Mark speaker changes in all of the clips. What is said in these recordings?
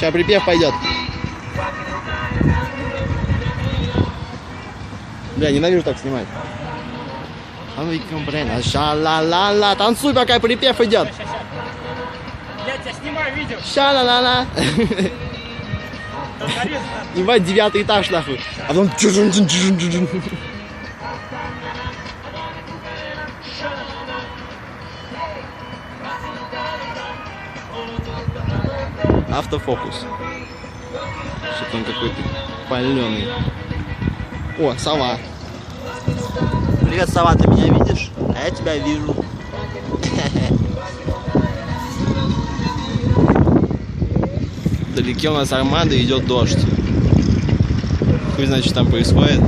Speaker 1: Сейчас припев пойдет. Бля, ненавижу так снимать. А ну и компрена. Ша-ла-ла-ла. Танцуй, пока припев идет.
Speaker 2: Я тебя снимаю видео.
Speaker 1: Ша-ла-ла-ла. Ебать, девятый этаж нахуй. А потом Автофокус. Что-то он какой-то паленый. О, сова. Привет, сова, ты меня видишь? А я тебя вижу. Вдалеке у нас армада идет дождь. Хуй знает, что там происходит.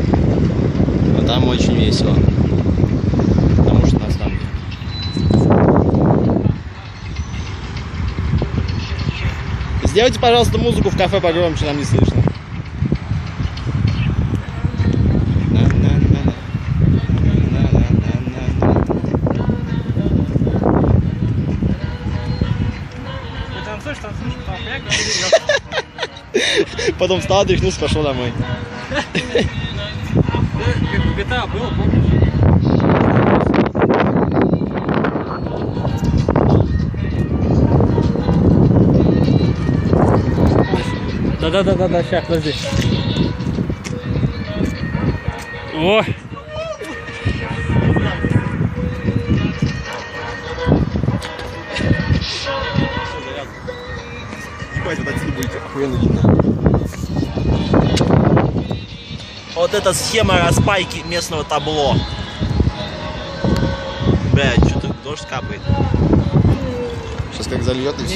Speaker 1: Сделайте, пожалуйста, музыку в кафе погромче, нам не слышно.
Speaker 2: Потом
Speaker 1: встал, отряхнулся, пошел домой.
Speaker 2: GTA было, помнишь? Да-да-да-да, сейчас, подожди. О!
Speaker 1: Ебать, вот отсюда будет охуенно видно.
Speaker 3: Вот эта схема распайки местного табло. Бля, что-то дождь капает.
Speaker 1: Сейчас как зальет и все.